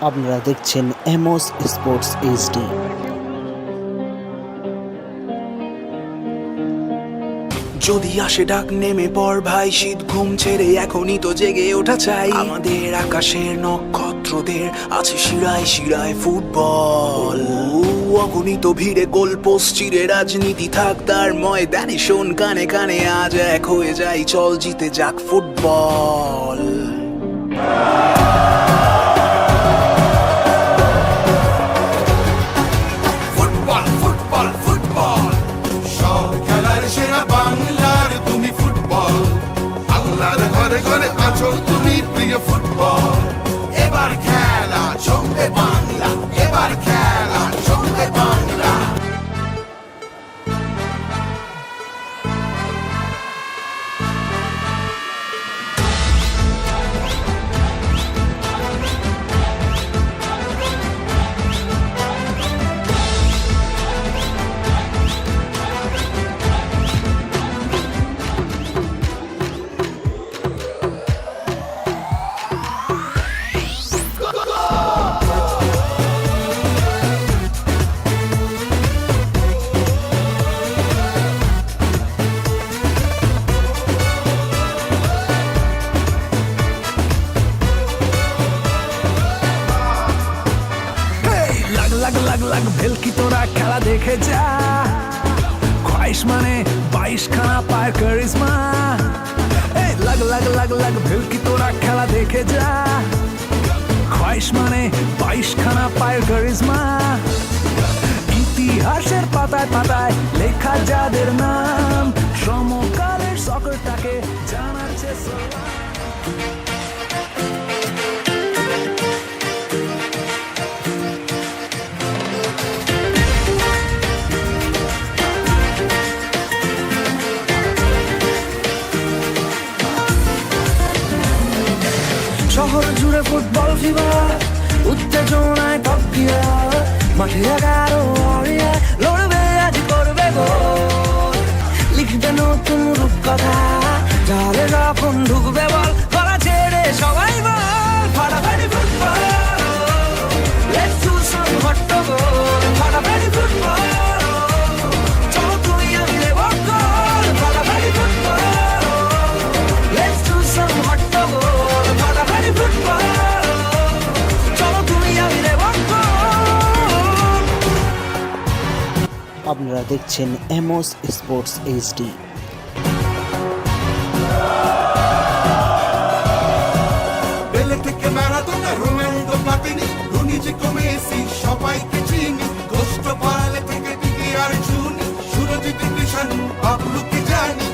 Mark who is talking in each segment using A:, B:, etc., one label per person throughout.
A: আপনারা দেখছেন এমওস sports HD.
B: যদি আসে ডাক, নেমে পর ভাই। শীত ঘুম ছেড়ে এখনই তো জেগে ওঠা চাই। আমাদের আকাশের নক্ষত্রদের আছে শিরায় শিরায় ফুটবল। অগণিত ভিড়ে গোল চিরে রাজনীতি থাক তার ময়দানে শোন, কানে কানে আজ এক হয়ে যাই। চল জিতে যাক ফুটবল।
C: আল্লাহর ঘরে ঘরে আছো তুমি প্রিয় ফুটবল। এবার খেলা জমবে বাংলা এবার খেলা
D: লাগ ভেলকি তোরা খেলা দেখে যা। খোয়াইশ মানে বাইশ খানা পায় কারিজমা এই লাগ লাগ লাগ লাগ ভেলকি তোরা খেলা দেখে যা। খোয়াইশ মানে বাইশ খানা পায় কারিজমা ইতিহাসের পাতায় পাতায় লেখা যাদের নাম, সমকালের সকরটাকে জানাচ্ছে সালাম
E: শহর জুড়ে ফুটবল ফিবার উত্তেজনায় মাঠে এগারো
A: আপনারা দেখছেন এমওস স্পোর্টস এইচডি।
C: সবাইকে চিনি। গোষ্ঠ থেকে দিকে আর সুরজিৎ কৃষণ বাবলুকে জানি।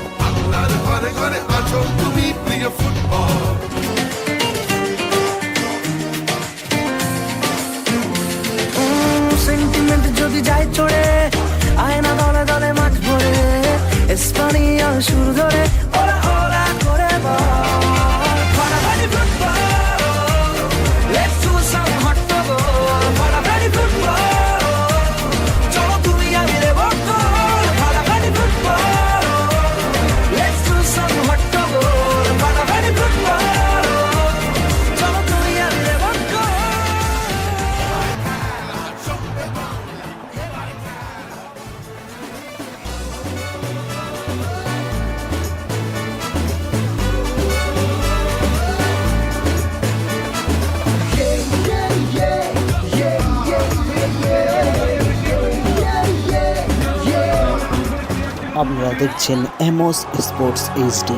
C: ঘরে ঘরে আছো তুমি প্রিয় ফুটবল।
E: যদি যায় চড়ে স্পানিয়াল সুর ধরে। ওরা
A: আপনারা দেখছেন এমোস স্পোর্টস এইচডি।